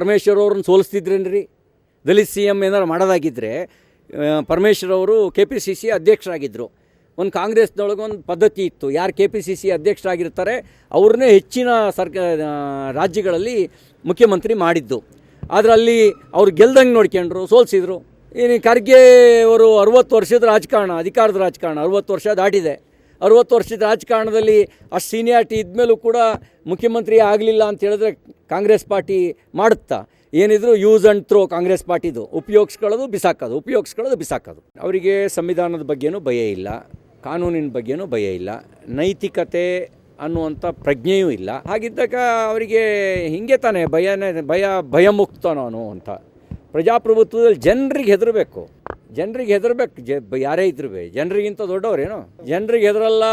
ಪರಮೇಶ್ವರ್ ಅವ್ರನ್ನ ಸೋಲಿಸ್ತಿದ್ರೇನ್ರಿ? Dalit C M ಏನಾರು ಮಾಡೋದಾಗಿದ್ದರೆ ಪರಮೇಶ್ವರ್ ಅವರು ಕೆ ಪಿ ಸಿ ಸಿ ಅಧ್ಯಕ್ಷರಾಗಿದ್ದರು ಒಂದು ಕಾಂಗ್ರೆಸ್ನೊಳಗೆ ಒಂದು ಪದ್ಧತಿ ಇತ್ತು. ಯಾರು ಕೆ ಪಿ ಸಿ ಸಿ ಅಧ್ಯಕ್ಷರಾಗಿರ್ತಾರೆ, ಅವ್ರನ್ನೇ ಹೆಚ್ಚಿನ ಸರ್ಕ ರಾಜ್ಯಗಳಲ್ಲಿ ಮುಖ್ಯಮಂತ್ರಿ ಮಾಡಿದ್ದು. ಆದರೆ ಅಲ್ಲಿ ಅವ್ರು ಗೆಲ್ದಂಗೆ ನೋಡ್ಕೊಂಡ್ರು, ಸೋಲಿಸಿದ್ರು. ಇನ್ನು ಖರ್ಗೆ ಅವರು ಅರುವತ್ತು ವರ್ಷದ ರಾಜಕಾರಣ, ಅಧಿಕಾರದ ರಾಜಕಾರಣ, ಅರುವತ್ತು ವರ್ಷ ದಾಟಿದೆ. ಅರುವತ್ತು ವರ್ಷದ ರಾಜಕಾರಣದಲ್ಲಿ ಅಷ್ಟು ಸೀನಿಯಾರಿಟಿ ಇದ್ಮೇಲೂ ಕೂಡ ಮುಖ್ಯಮಂತ್ರಿ ಆಗಲಿಲ್ಲ ಅಂತ ಹೇಳಿದ್ರೆ ಕಾಂಗ್ರೆಸ್ ಪಾರ್ಟಿ ಮಾಡುತ್ತಾ? ಏನಿದ್ರು ಯೂಸ್ ಆ್ಯಂಡ್ ಥ್ರೋ ಕಾಂಗ್ರೆಸ್ ಪಾರ್ಟಿದು. ಉಪಯೋಗಿಸ್ಕೊಳ್ಳೋದು ಬಿಸಾಕೋದು ಉಪಯೋಗಿಸ್ಕೊಳ್ಳೋದು ಬಿಸಾಕೋದು. ಅವರಿಗೆ ಸಂವಿಧಾನದ ಬಗ್ಗೆನೂ ಭಯ ಇಲ್ಲ, ಕಾನೂನಿನ ಬಗ್ಗೆನೂ ಭಯ ಇಲ್ಲ, ನೈತಿಕತೆ ಅನ್ನುವಂಥ ಪ್ರಜ್ಞೆಯೂ ಇಲ್ಲ. ಹಾಗಿದ್ದಾಗ ಅವರಿಗೆ ಹಿಂಗೆ ತಾನೇ ಭಯನೇ, ಭಯ, ಭಯಮುಕ್ತ ನಾನು ಅಂತ. ಪ್ರಜಾಪ್ರಭುತ್ವದಲ್ಲಿ ಜನರಿಗೆ ಹೆದರಬೇಕು. ಜನರಿಗೆ ಹೆದರ್ಬೇಕು. ಜ, ಬ- ಯಾರೇ ಇದ್ರು ಜನರಿಗಿಂತ ದೊಡ್ಡವ್ರೇನು? ಜನರಿಗೆ ಹೆದರಲ್ಲ,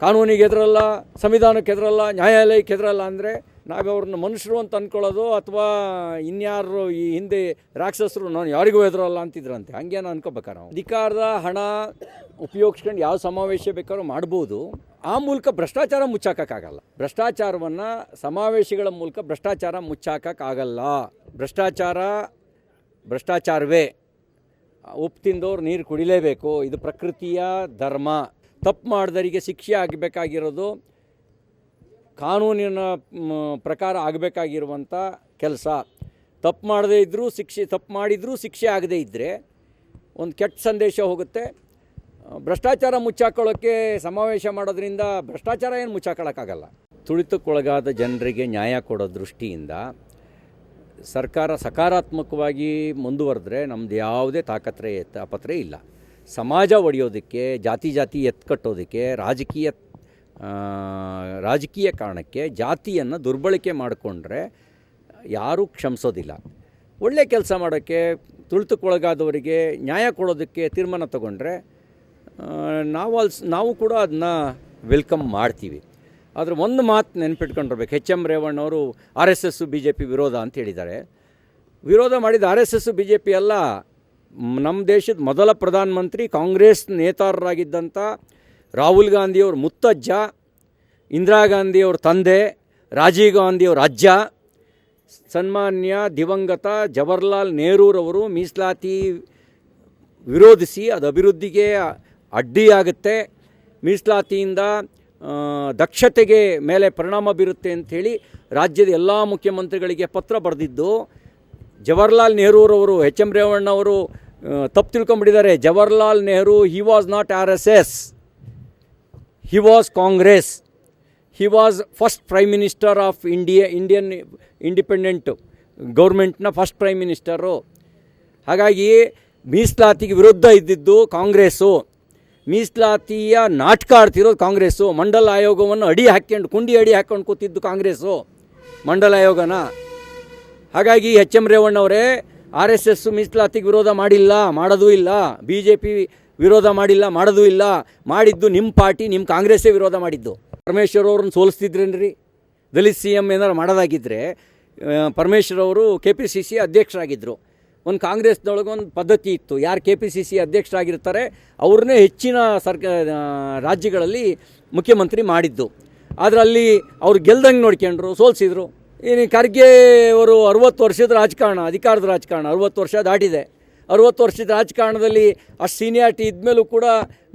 ಕಾನೂನಿಗೆ ಹೆದರಲ್ಲ, ಸಂವಿಧಾನಕ್ಕೆ ಹೆದರಲ್ಲ, ನ್ಯಾಯಾಲಯಕ್ಕೆ ಹೆದರಲ್ಲ ಅಂದರೆ ನಾವು ಅವ್ರನ್ನ ಮನುಷ್ಯರು ಅಂತ ಅಂದ್ಕೊಳ್ಳೋದು ಅಥವಾ ಇನ್ಯಾರು ಈ ಹಿಂದೆ ರಾಕ್ಷಸರು ನಾನು ಯಾರಿಗೂ ಹೆದರಲ್ಲ ಅಂತಿದ್ರಂತೆ? ಹಂಗೇನು ಅನ್ಕೋಬೇಕಾ ನಾವು? ಅಧಿಕಾರದ ಹಣ ಉಪಯೋಗಿಸ್ಕೊಂಡು ಯಾವ ಸಮಾವೇಶ ಬೇಕಾದ್ರೂ ಮಾಡ್ಬೋದು. ಆ ಮೂಲಕ ಭ್ರಷ್ಟಾಚಾರ ಮುಚ್ಚಾಕಕ್ಕಾಗಲ್ಲ. ಭ್ರಷ್ಟಾಚಾರವನ್ನು ಸಮಾವೇಶಗಳ ಮೂಲಕ ಭ್ರಷ್ಟಾಚಾರ ಮುಚ್ಚಾಕಕ್ಕಾಗಲ್ಲ. ಭ್ರಷ್ಟಾಚಾರ ಭ್ರಷ್ಟಾಚಾರವೇ. ಉಪ್ಪು ತಿಂದವ್ರು ನೀರು ಕುಡಿಲೇಬೇಕು. ಇದು ಪ್ರಕೃತಿಯ ಧರ್ಮ. ತಪ್ಪು ಮಾಡಿದವರಿಗೆ ಶಿಕ್ಷೆ ಆಗಬೇಕಾಗಿರೋದು, ಕಾನೂನಿನ ಪ್ರಕಾರ ಆಗಬೇಕಾಗಿರುವಂಥ ಕೆಲಸ. ತಪ್ಪು ಮಾಡದೇ ಇದ್ದರೂ ಶಿಕ್ಷೆ, ತಪ್ಪು ಮಾಡಿದರೂ ಶಿಕ್ಷೆ ಆಗದೇ ಇದ್ದರೆ ಒಂದು ಕೆಟ್ಟ ಸಂದೇಶ ಹೋಗುತ್ತೆ. ಭ್ರಷ್ಟಾಚಾರ ಮುಚ್ಚಾಕೊಳ್ಳೋಕ್ಕೆ ಸಮಾವೇಶ ಮಾಡೋದ್ರಿಂದ ಭ್ರಷ್ಟಾಚಾರ ಏನು ಮುಚ್ಚಾಕೊಳ್ಳೋಕ್ಕಾಗಲ್ಲ. ತುಳಿತಕ್ಕೊಳಗಾದ ಜನರಿಗೆ ನ್ಯಾಯ ಕೊಡೋ ದೃಷ್ಟಿಯಿಂದ ಸರ್ಕಾರ ಸಕಾರಾತ್ಮಕವಾಗಿ ಮುಂದುವರೆದ್ರೆ ನಮ್ದು ಯಾವುದೇ ತಾಕತ್ರೆ ತಾಪತ್ರೆ ಇಲ್ಲ. ಸಮಾಜ ಒಡೆಯೋದಕ್ಕೆ, ಜಾತಿ ಜಾತಿ ಎತ್ಕಟ್ಟೋದಕ್ಕೆ ರಾಜಕೀಯ ರಾಜಕೀಯ ಕಾರಣಕ್ಕೆ ಜಾತಿಯನ್ನು ದುರ್ಬಳಕೆ ಮಾಡಿಕೊಂಡ್ರೆ ಯಾರೂ ಕ್ಷಮಿಸೋದಿಲ್ಲ. ಒಳ್ಳೆ ಕೆಲಸ ಮಾಡೋಕ್ಕೆ, ತುಳಿತಕ್ಕೊಳಗಾದವರಿಗೆ ನ್ಯಾಯ ಕೊಡೋದಕ್ಕೆ ತೀರ್ಮಾನ ತಗೊಂಡ್ರೆ ನಾವು ಅಲ್ಸ್ ನಾವು ಕೂಡ ಅದನ್ನ ವೆಲ್ಕಮ್ ಮಾಡ್ತೀವಿ. ಆದರೆ ಒಂದು ಮಾತು ನೆನ್ಪಿಟ್ಕೊಂಡಿರ್ಬೇಕು. H M ರೇವಣ್ಣವರು R S S B J P ವಿರೋಧ ಅಂತ ಹೇಳಿದ್ದಾರೆ. ವಿರೋಧ ಮಾಡಿದ R S S B J P ಅಲ್ಲ ನಮ್ಮ ದೇಶದ ಮೊದಲ ಪ್ರಧಾನಮಂತ್ರಿ ಕಾಂಗ್ರೆಸ್ ನೇತಾರರಾಗಿದ್ದಂಥ ರಾಹುಲ್ ಗಾಂಧಿಯವ್ರ ಮುತ್ತಜ್ಜ, ಇಂದಿರಾ ಗಾಂಧಿಯವ್ರ ತಂದೆ, ರಾಜೀವ್ ಗಾಂಧಿಯವ್ರ ಅಜ್ಜ, ಸನ್ಮಾನ್ಯ ದಿವಂಗತ ಜವಹರ್ಲಾಲ್ ನೆಹರೂರವರು ಮೀಸಲಾತಿ ವಿರೋಧಿಸಿ ಅದು ಅಭಿವೃದ್ಧಿಗೆ ಅಡ್ಡಿಯಾಗುತ್ತೆ. ಮೀಸಲಾತಿಯಿಂದ ದಕ್ಷತೆಗೆ ಮೇಲೆ ಪರಿಣಾಮ ಬೀರುತ್ತೆ ಅಂಥೇಳಿ ರಾಜ್ಯದ ಎಲ್ಲ ಮುಖ್ಯಮಂತ್ರಿಗಳಿಗೆ ಪತ್ರ ಬರೆದಿದ್ದು, ಜವಾಹರ್ಲಾಲ್ ನೆಹರೂರವರು, ಎಚ್ ಎಂ ರೇವಣ್ಣವರು ತಪ್ಪು ತಿಳ್ಕೊಂಬಿಟ್ಟಿದ್ದಾರೆ. Jawaharlal Nehru he was not R S S he was Congress he was first prime minister of India Indian independent ಗೌರ್ಮೆಂಟ್ನ first prime minister ಹಾಗಾಗಿ ಮೀಸಲಾತಿಗೆ ವಿರುದ್ಧ ಇದ್ದಿದ್ದು ಕಾಂಗ್ರೆಸ್ಸು. ಮೀಸಲಾತಿಯ ನಾಟಕ ಆಡ್ತಿರೋದು ಕಾಂಗ್ರೆಸ್ಸು. ಮಂಡಲ ಆಯೋಗವನ್ನು ಅಡಿ ಹಾಕ್ಕೊಂಡು ಕುಂಡಿ ಅಡಿ ಹಾಕ್ಕೊಂಡು ಕೂತಿದ್ದು ಕಾಂಗ್ರೆಸ್ಸು. ಮಂಡಲ ಆಯೋಗನ. ಹಾಗಾಗಿ ಎಚ್ ಎಂ ರೇವಣ್ಣವರೇ ಆರ್ ಎಸ್ ಎಸ್ ಮೀಸಲಾತಿಗೆ ವಿರೋಧ ಮಾಡಿಲ್ಲ, ಮಾಡೋದೂ ಇಲ್ಲ. ಬಿ ಜೆ ಪಿ ವಿರೋಧ ಮಾಡಿಲ್ಲ, ಮಾಡೋದೂ ಇಲ್ಲ. ಮಾಡಿದ್ದು ನಿಮ್ಮ ಪಾರ್ಟಿ ನಿಮ್ಮ ಕಾಂಗ್ರೆಸ್ಸೇ ವಿರೋಧ ಮಾಡಿದ್ದು. ಪರಮೇಶ್ವರ್ ಅವ್ರನ್ನ ಸೋಲಿಸ್ತಿದ್ರೇನ್ರಿ? ದಲಿತ್ ಸಿ ಎಂ ಏನಾರು ಮಾಡೋದಾಗಿದ್ದರೆ ಪರಮೇಶ್ವರ್ ಅವರು ಕೆ ಪಿ ಸಿ ಸಿ ಅಧ್ಯಕ್ಷರಾಗಿದ್ದರು ಒಂದು ಕಾಂಗ್ರೆಸ್ನೊಳಗೆ ಒಂದು ಪದ್ಧತಿ ಇತ್ತು. ಯಾರು ಕೆ ಪಿ ಸಿ ಸಿ ಅಧ್ಯಕ್ಷರಾಗಿರ್ತಾರೆ, ಅವ್ರನ್ನೇ ಹೆಚ್ಚಿನ ಸರ್ಕ ರಾಜ್ಯಗಳಲ್ಲಿ ಮುಖ್ಯಮಂತ್ರಿ ಮಾಡಿದ್ದು. ಆದರೆ ಅಲ್ಲಿ ಅವ್ರು ಗೆಲ್ದಂಗೆ ನೋಡ್ಕೊಂಡ್ರು, ಸೋಲಿಸಿದ್ರು. ಇನ್ನು ಖರ್ಗೆ ಅವರು ಅರುವತ್ತು ವರ್ಷದ ರಾಜಕಾರಣ, ಅಧಿಕಾರದ ರಾಜಕಾರಣ, ಅರುವತ್ತು ವರ್ಷ ದಾಟಿದೆ. ಅರುವತ್ತು ವರ್ಷದ ರಾಜಕಾರಣದಲ್ಲಿ ಅಷ್ಟು ಸೀನಿಯಾರಿಟಿ ಇದ್ಮೇಲೂ ಕೂಡ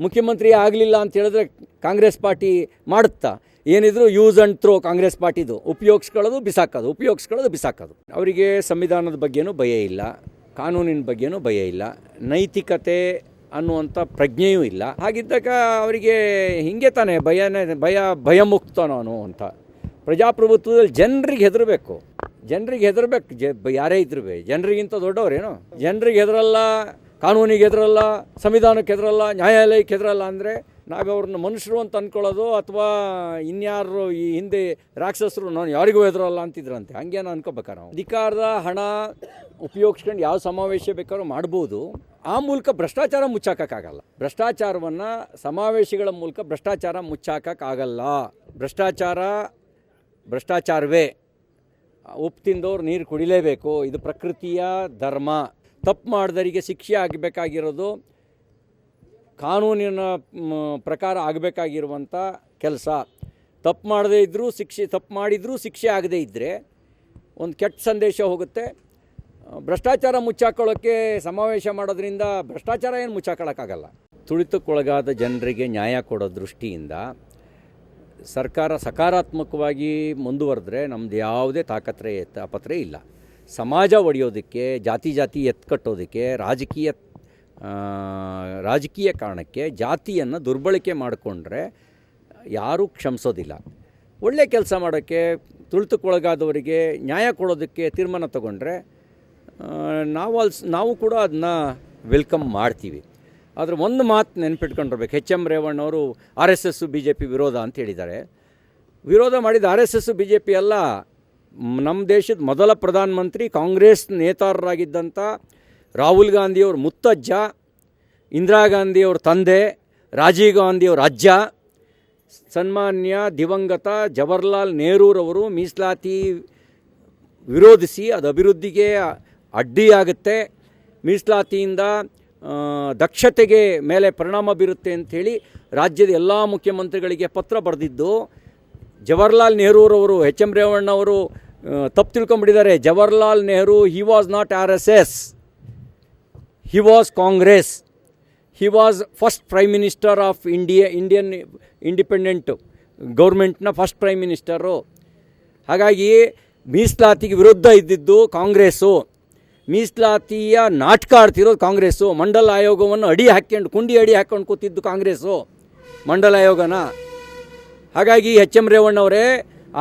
ಮುಖ್ಯಮಂತ್ರಿ ಆಗಲಿಲ್ಲ ಅಂತ ಹೇಳಿದ್ರೆ ಕಾಂಗ್ರೆಸ್ ಪಾರ್ಟಿ ಮಾಡುತ್ತಾ? ಏನಿದ್ರು ಯೂಸ್ ಆ್ಯಂಡ್ ಥ್ರೋ ಕಾಂಗ್ರೆಸ್ ಪಾರ್ಟಿದು. ಉಪಯೋಗಿಸ್ಕೊಳ್ಳೋದು ಬಿಸಾಕೋದು ಉಪಯೋಗಿಸ್ಕೊಳ್ಳೋದು ಬಿಸಾಕೋದು. ಅವರಿಗೆ ಸಂವಿಧಾನದ ಬಗ್ಗೆನೂ ಭಯ ಇಲ್ಲ. ಕಾನೂನಿನ ಬಗ್ಗೆನೂ ಭಯ ಇಲ್ಲ. ನೈತಿಕತೆ ಅನ್ನುವಂಥ ಪ್ರಜ್ಞೆಯೂ ಇಲ್ಲ. ಹಾಗಿದ್ದಾಗ ಅವರಿಗೆ ಹಿಂಗೆ ತಾನೇ ಭಯನೇ, ಭಯ, ಭಯಮುಕ್ತ ನಾನು ಅಂತ. ಪ್ರಜಾಪ್ರಭುತ್ವದಲ್ಲಿ ಜನರಿಗೆ ಹೆದರಬೇಕು. ಜನರಿಗೆ ಹೆದರಬೇಕು. ಜ, ಯಾರೇ ಇದ್ರು ಜನರಿಗಿಂತ ದೊಡ್ಡವರೇನು? ಜನರಿಗೆ ಹೆದರಲ್ಲ, ಕಾನೂನಿಗೆ ಹೆದರಲ್ಲ, ಸಂವಿಧಾನಕ್ಕೆ ಹೆದರಲ್ಲ, ನ್ಯಾಯಾಲಯಕ್ಕೆ ಹೆದರಲ್ಲ ಅಂದರೆ ನಾವು ಅವ್ರನ್ನ ಮನುಷ್ಯರು ಅಂತ ಅಂದ್ಕೊಳ್ಳೋದು ಅಥವಾ ಇನ್ಯಾರು ಈ ಹಿಂದೆ ರಾಕ್ಷಸರು ನಾನು ಯಾರಿಗೂ ಹೆದರಲ್ಲ ಅಂತಿದ್ರಂತೆ. ಹಂಗೇನು ಅನ್ಕೋಬೇಕಾ ನಾವು? ಅಧಿಕಾರದ ಹಣ ಉಪಯೋಗಿಸ್ಕೊಂಡು ಯಾವ ಸಮಾವೇಶ ಬೇಕಾದ್ರೂ ಮಾಡ್ಬೋದು. ಆ ಮೂಲಕ ಭ್ರಷ್ಟಾಚಾರ ಮುಚ್ಚಾಕಕ್ಕಾಗಲ್ಲ. ಭ್ರಷ್ಟಾಚಾರವನ್ನು ಸಮಾವೇಶಗಳ ಮೂಲಕ ಭ್ರಷ್ಟಾಚಾರ ಮುಚ್ಚಾಕಕ್ಕಾಗಲ್ಲ. ಭ್ರಷ್ಟಾಚಾರ ಭ್ರಷ್ಟಾಚಾರವೇ. ಉಪ್ಪು ತಿಂದವ್ರು ನೀರು ಕುಡಿಲೇಬೇಕು. ಇದು ಪ್ರಕೃತಿಯ ಧರ್ಮ. ತಪ್ಪು ಮಾಡಿದವರಿಗೆ ಶಿಕ್ಷೆ ಆಗಬೇಕಾಗಿರೋದು ಕಾನೂನಿನ ಪ್ರಕಾರ ಆಗಬೇಕಾಗಿರುವಂಥ ಕೆಲಸ. ತಪ್ಪು ಮಾಡದೇ ಇದ್ದರೂ ಶಿಕ್ಷೆ, ತಪ್ಪು ಮಾಡಿದರೂ ಶಿಕ್ಷೆ ಆಗದೇ ಇದ್ದರೆ ಒಂದು ಕೆಟ್ಟ ಸಂದೇಶ ಹೋಗುತ್ತೆ. ಭ್ರಷ್ಟಾಚಾರ ಮುಚ್ಚಾಕೊಳ್ಳೋಕ್ಕೆ ಸಮಾವೇಶ ಮಾಡೋದ್ರಿಂದ ಭ್ರಷ್ಟಾಚಾರ ಏನು ಮುಚ್ಚಾಕೊಳ್ಳೋಕ್ಕಾಗಲ್ಲ. ತುಳಿತಕ್ಕೊಳಗಾದ ಜನರಿಗೆ ನ್ಯಾಯ ಕೊಡೋ ದೃಷ್ಟಿಯಿಂದ ಸರ್ಕಾರ ಸಕಾರಾತ್ಮಕವಾಗಿ ಮುಂದುವರೆದ್ರೆ ನಮ್ದು ಯಾವುದೇ ತಾಕತ್ರೆ ತಾಪತ್ರೆ ಇಲ್ಲ. ಸಮಾಜ ಒಡೆಯೋದಕ್ಕೆ, ಜಾತಿ ಜಾತಿ ಎತ್ಕಟ್ಟೋದಕ್ಕೆ ರಾಜಕೀಯ ರಾಜಕೀಯ ಕಾರಣಕ್ಕೆ ಜಾತಿಯನ್ನು ದುರ್ಬಳಕೆ ಮಾಡಿಕೊಂಡ್ರೆ ಯಾರೂ ಕ್ಷಮಿಸೋದಿಲ್ಲ. ಒಳ್ಳೆಯ ಕೆಲಸ ಮಾಡೋಕ್ಕೆ, ತುಳಿತಕ್ಕೊಳಗಾದವರಿಗೆ ನ್ಯಾಯ ಕೊಡೋದಕ್ಕೆ ತೀರ್ಮಾನ ತಗೊಂಡ್ರೆ ನಾವು ಅಲ್ಸ್, ನಾವು ಕೂಡ ಅದನ್ನ ವೆಲ್ಕಮ್ ಮಾಡ್ತೀವಿ. ಆದರೆ ಒಂದು ಮಾತು ನೆನ್ಪಿಟ್ಕೊಂಡಿರ್ಬೇಕು. H M ರೇವಣ್ಣವರು R S S B J P ವಿರೋಧ ಅಂತ ಹೇಳಿದ್ದಾರೆ. ವಿರೋಧ ಮಾಡಿದ R S S B J P ಅಲ್ಲ ನಮ್ಮ ದೇಶದ ಮೊದಲ ಪ್ರಧಾನಮಂತ್ರಿ, ಕಾಂಗ್ರೆಸ್ ನೇತಾರರಾಗಿದ್ದಂಥ ರಾಹುಲ್ ಗಾಂಧಿಯವ್ರ ಮುತ್ತಜ್ಜ, ಇಂದಿರಾ ಗಾಂಧಿಯವ್ರ ತಂದೆ, ರಾಜೀವ್ ಗಾಂಧಿಯವ್ರ ಅಜ್ಜ, ಸನ್ಮಾನ್ಯ ದಿವಂಗತ ಜವಾಹರ್ಲಾಲ್ ನೆಹರೂರವರು ಮೀಸಲಾತಿ ವಿರೋಧಿಸಿ ಅದು ಅಭಿವೃದ್ಧಿಗೆ ಅಡ್ಡಿಯಾಗುತ್ತೆ. ಮೀಸಲಾತಿಯಿಂದ ದಕ್ಷತೆಗೆ ಮೇಲೆ ಪರಿಣಾಮ ಬೀರುತ್ತೆ ಅಂಥೇಳಿ ರಾಜ್ಯದ ಎಲ್ಲ ಮುಖ್ಯಮಂತ್ರಿಗಳಿಗೆ ಪತ್ರ ಬರೆದಿದ್ದು, ಜವಾಹರ್ಲಾಲ್ ನೆಹರೂರವರು ಎಚ್ ಎಂ ರೇವಣ್ಣವರು ತಪ್ಪು ತಿಳ್ಕೊಂಬಿಟ್ಟಿದ್ದಾರೆ Jawaharlal Nehru he was not R S S he was Congress he was first prime minister of India Indian independent ಗೌರ್ಮೆಂಟ್ನ first prime minister ಹಾಗಾಗಿ ಮೀಸಲಾತಿಗೆ ವಿರುದ್ಧ ಇದ್ದಿದ್ದು ಕಾಂಗ್ರೆಸ್ಸು. ಮೀಸಲಾತಿಯ ನಾಟಕ ಆಡ್ತಿರೋದು ಕಾಂಗ್ರೆಸ್ಸು. ಮಂಡಲ ಆಯೋಗವನ್ನು ಅಡಿ ಹಾಕ್ಕೊಂಡು ಕುಂಡಿ ಅಡಿ ಹಾಕ್ಕೊಂಡು ಕೂತಿದ್ದು ಕಾಂಗ್ರೆಸ್ಸು. ಮಂಡಲ ಆಯೋಗನ. ಹಾಗಾಗಿ ಎಚ್ ಎಂ ರೇವಣ್ಣವರೇ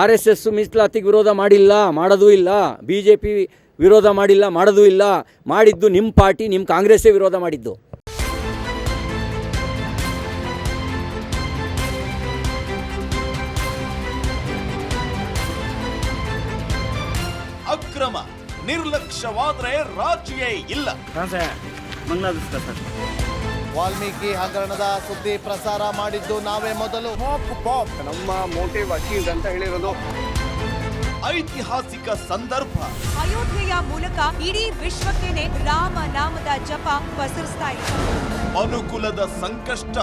ಆರ್ ಎಸ್ ಎಸ್ಸು ಮೀಸಲಾತಿಗೆ ವಿರೋಧ ಮಾಡಿಲ್ಲ, ಮಾಡೋದೂ ಇಲ್ಲ. ಬಿ ಜೆ ಪಿ ವಿರೋಧ ಮಾಡಿಲ್ಲ, ಮಾಡೋದೂ ಇಲ್ಲ. ಮಾಡಿದ್ದು ನಿಮ್ಮ ಪಾರ್ಟಿ ನಿಮ್ಮ ಕಾಂಗ್ರೆಸ್ಸೇ ವಿರೋಧ ಮಾಡಿದ್ದು. ಅಕ್ರಮ. ನಿರ್ಲಕ್ಷ್ಯವಾದ್ರೆ ರಾಜಿಯೇ ಇಲ್ಲ. ವಾಲ್ಮೀಕಿ ಹಗರಣದ ಸುದ್ದಿ ಪ್ರಸಾರ ಮಾಡಿದ್ದು ನಾವೇ ಮೊದಲು. ನಮ್ಮ ಮೋಟಿವ್ ಅಚೀವ್ ಅಂತ ಹೇಳಿರೋದು. ಐತಿಹಾಸಿಕ ಸಂದರ್ಭ. ಅಯೋಧ್ಯೆಯ ಮೂಲಕ ಇಡೀ ವಿಶ್ವಕ್ಕೇನೆ ರಾಮ ನಾಮದ ಜಪ ಪಸರಿಸ್ತಾ ಇದೆ. ಅನುಕೂಲದ ಸಂಕಷ್ಟ.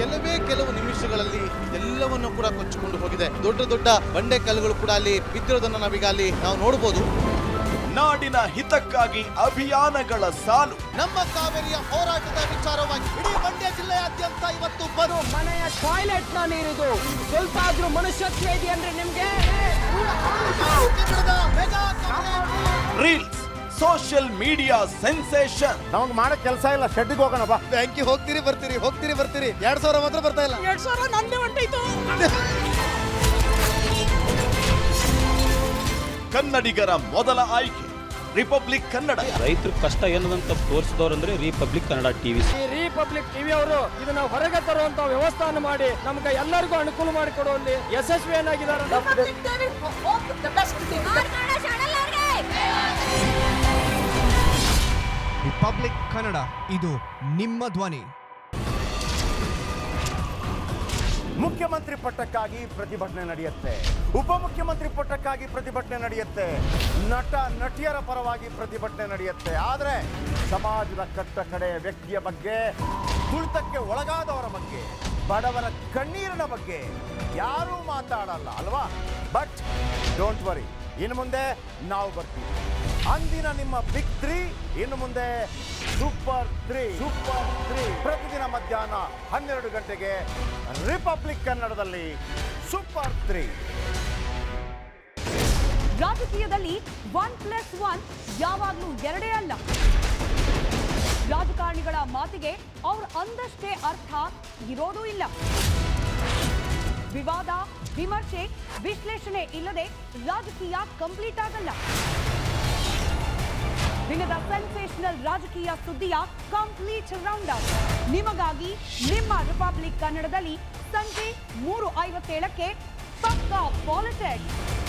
ಕೆಲವೇ ಕೆಲವು ನಿಮಿಷಗಳಲ್ಲಿ ಎಲ್ಲವನ್ನು ಕೂಡ ಕೊಚ್ಚಿಕೊಂಡು ಹೋಗಿದೆ. ದೊಡ್ಡ ದೊಡ್ಡ ಬಂಡೆ ಕಲ್ಲುಗಳು ಕೂಡ ಅಲ್ಲಿ ಬಿದ್ದಿರೋದನ್ನ ನಾವೀಗ ಅಲ್ಲಿ ನಾವು ನೋಡಬಹುದು ನಾಡಿನ ಹಿತಕ್ಕಾಗಿ ಅಭಿಯಾನಗಳ ಸಾಲು. ನಮ್ಮ ಕಾವೇರಿಯ ಹೋರಾಟದ ವಿಚಾರವಾಗಿ ಇಡೀ ಮಂಡ್ಯ ಜಿಲ್ಲೆಯಾದ್ಯಂತ ಇವತ್ತು ಬರು ಮನೆಯ ಟಾಯ್ಲೆಟ್ನ ನೀರಿದು. ಸ್ವಲ್ಪ ಆದ್ರೂ ಮನುಷ್ಯತ್ವ ಇದೆ ಅಂದ್ರೆ ನಿಮ್ಗೆ? ರೀಲ್ಸ್ ಸೋಷಿಯಲ್ ಮೀಡಿಯಾ ಸೆನ್ಸೇಷನ್ ನಮಗೆ ಮಾಡೋ ಕೆಲಸ ಇಲ್ಲ ಶೆಡ್ಗೆ ಹೋಗೋಣ ಬಾ. ಬ್ಯಾಂಕಿಗೆ ಹೋಗ್ತೀರಿ ಬರ್ತೀರಿ ಹೋಗ್ತೀರಿ ಬರ್ತೀರಿ. ಎರಡ್ ಸಾವಿರ ಮಾತ್ರ ಬರ್ತಾ ಇಲ್ಲ. ಎರಡ್ ಸಾವಿರ ನಂದೇ ಹೊಂಟೈತು ಕನ್ನಡಿಗರ ಮೊದಲ ಆಯ್ಕೆ ರಿಪಬ್ಲಿಕ್ ಕನ್ನಡ. ರೈತರು ಕಷ್ಟ ಏನದಂತ ತೋರಿಸಿದವ್ರಂದ್ರೆ ರಿಪಬ್ಲಿಕ್ ಕನ್ನಡ ಟಿವಿ. ಈ ರಿಪಬ್ಲಿಕ್ ಟಿವಿ ಅವರು ಇದನ್ನ ಹೊರಗೆ ತರುವಂತ ವ್ಯವಸ್ಥಾನ ಮಾಡಿ ನಮ್ಗೆ ಎಲ್ಲರಿಗೂ ಅನುಕೂಲ ಮಾಡಿಕೊಡುವಲ್ಲಿ ಯಶಸ್ವಿಯನ್ನಾಗಿದ್ದಾರೆ ರಿಪಬ್ಲಿಕ್ ಕನ್ನಡ ಇದು ನಿಮ್ಮ ಧ್ವನಿ. ಮುಖ್ಯಮಂತ್ರಿ ಪಟ್ಟಕ್ಕಾಗಿ ಪ್ರತಿಭಟನೆ ನಡೆಯುತ್ತೆ. ಉಪಮುಖ್ಯಮಂತ್ರಿ ಪಟ್ಟಕ್ಕಾಗಿ ಪ್ರತಿಭಟನೆ ನಡೆಯುತ್ತೆ. ನಟ, ನಟಿಯರ ಪರವಾಗಿ ಪ್ರತಿಭಟನೆ ನಡೆಯುತ್ತೆ. ಆದರೆ ಸಮಾಜದ ಕಟ್ಟ ಕಡೆ ವ್ಯಕ್ತಿಯ ಬಗ್ಗೆ, ತುಳಿತಕ್ಕೆ ಒಳಗಾದವರ ಬಗ್ಗೆ, ಬಡವರ ಕಣ್ಣೀರಿನ ಬಗ್ಗೆ ಯಾರೂ ಮಾತಾಡಲ್ಲ, ಅಲ್ವಾ? ಬಟ್ ಡೋಂಟ್ ವರಿ ಇನ್ನು ಮುಂದೆ ನಾವು ಬರ್ತೀವಿ. ಅಂದಿನ ನಿಮ್ಮ ಬಿಗ್ ತ್ರೀ ಇನ್ನು ಮುಂದೆ ಸೂಪರ್ ತ್ರೀ ಸೂಪರ್ ತ್ರೀ ಪ್ರತಿದಿನ ಮಧ್ಯಾಹ್ನ ಹನ್ನೆರಡು ಗಂಟೆಗೆ ರಿಪಬ್ಲಿಕ್ ಕನ್ನಡದಲ್ಲಿ ಸೂಪರ್ ತ್ರೀ ರಾಜಕೀಯದಲ್ಲಿ ಒನ್ ಪ್ಲಸ್ ಒನ್ ಯಾವಾಗಲೂ ಎರಡೇ ಅಲ್ಲ. ರಾಜಕಾರಣಿಗಳ ಮಾತಿಗೆ ಅವ್ರ ಅಂದಷ್ಟೇ ಅರ್ಥ ಇರೋದೂ ಇಲ್ಲ. ವಿವಾದ, ವಿಮರ್ಶೆ, ವಿಶ್ಲೇಷಣೆ ಇಲ್ಲದೆ ರಾಜಕೀಯ ಕಂಪ್ಲೀಟ್ ಆಗಲ್ಲ. ದಿನದ ಸೆನ್ಸೇಷನಲ್ ರಾಜಕೀಯ ಸುದ್ದಿಯ ಕಂಪ್ಲೀಟ್ ರೌಂಡ್ ಅಪ್. ನಿಮಗಾಗಿ ನಿಮ್ಮ ರಿಪಬ್ಲಿಕ್ ಕನ್ನಡದಲ್ಲಿ ಸಂಜೆ ಮೂರು ಐವತ್ತೇಳಕ್ಕೆ ಪಕ್ಕಾ ಪಾಲಿಟಿಕ್ಸ್.